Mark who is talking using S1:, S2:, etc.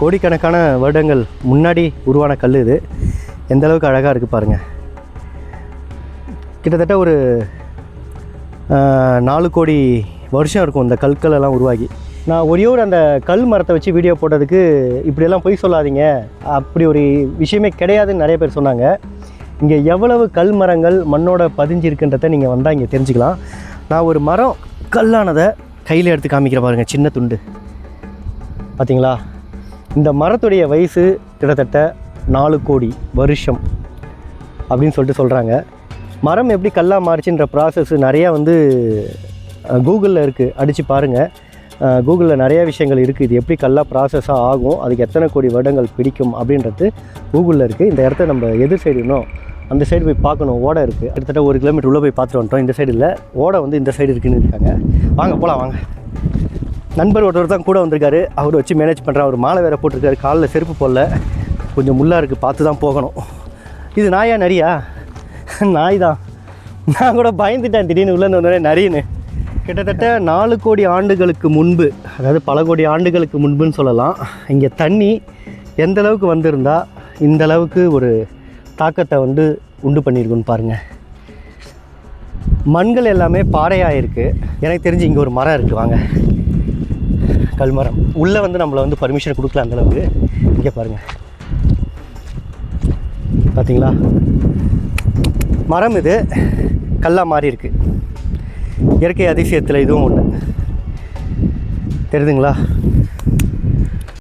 S1: கோடிக்கணக்கான வருடங்கள் முன்னாடி உருவான கல் இது. எந்த அளவுக்கு அழகாக இருக்குது பாருங்கள் கிட்டத்தட்ட ஒரு நாலு கோடி வருஷம் இருக்கும் இந்த கற்கள் எல்லாம் உருவாகி. நான் ஒரே ஒரு அந்த கல் மரத்தை வச்சு வீடியோ போட்டதுக்கு இப்படியெல்லாம் பொய் சொல்லாதீங்க. அப்படி ஒரு விஷயமே கிடையாதுன்னு நிறைய பேர் சொன்னாங்க. இங்கே எவ்வளவு கல் மரங்கள் மண்ணோட பதிஞ்சிருக்குன்றத நீங்கள் வந்தால் இங்கே தெரிஞ்சுக்கலாம். நான் ஒரு மரம் கல்லானதை கையில் எடுத்து காமிக்கிற பாருங்கள் சின்ன துண்டு. பார்த்தீங்களா இந்த மரத்துடைய வயசு கிட்டத்தட்ட நாலு கோடி வருஷம் அப்படின்னு சொல்லிட்டு சொல்கிறாங்க மரம் எப்படி கல்லாக மாறுச்சுன்ற ப்ராசஸ் நிறையா வந்து கூகுளில் இருக்குது அடித்து பாருங்கள் கூகுளில் நிறையா விஷயங்கள் இருக்குது இது எப்படி கல்லாக ப்ராசஸாக ஆகும்? அதுக்கு எத்தனை கோடி வருடங்கள் பிடிக்கும்? அப்படின்றது கூகுளில் இருக்குது இந்த இடத்த நம்ம எதிர் சைடு இன்னும் அந்த சைடு போய் பார்க்கணும். ஓடை இருக்குது கிட்டத்தட்ட ஒரு கிலோமீட்டர் உள்ளே போய் பார்த்துட்டு வந்துட்டோம். இந்த சைடு இல்லை ஓடை வந்து இந்த சைடு இருக்குன்னு இருக்காங்க. வாங்க போகலாம் வாங்க. நண்பர் ஒருத்தர் தான் கூட வந்திருக்காரு. அவர் வச்சு மேனேஜ் பண்ணுறேன் அவர் மாலை வேற போட்டிருக்காரு. காலில் செருப்பு போடல. கொஞ்சம் முள்ளாக இருக்குது பார்த்து தான் போகணும். இது நாயா நரியா? நாய் தான் நான் கூட பயந்துட்டேன். திடீர்னு உள்ளே வந்தோடனே நரின்னு. கிட்டத்தட்ட நாலு கோடி ஆண்டுகளுக்கு முன்பு அதாவது பல கோடி ஆண்டுகளுக்கு முன்புன்னு சொல்லலாம் இங்கே தண்ணி எந்த அளவுக்கு வந்திருந்தால் இந்த அளவுக்கு ஒரு தாக்கத்தை வந்து உண்டு பண்ணியிருக்குன்னு பாருங்கள் மண்கள் எல்லாமே பாறையாக இருக்குது எனக்கு தெரிஞ்சு இங்கே ஒரு மரம் இருக்குது வாங்க. கல்மரம். உள்ளே வந்து நம்மளை வந்து பர்மிஷன் கொடுக்கல அந்தளவுக்கு இங்கே பாருங்கள் பார்த்தீங்களா மரம் இது. கல்லாக மாறி இருக்குது இயற்கை அதிசயத்தில் இதுவும் ஒன்று தெரியுதுங்களா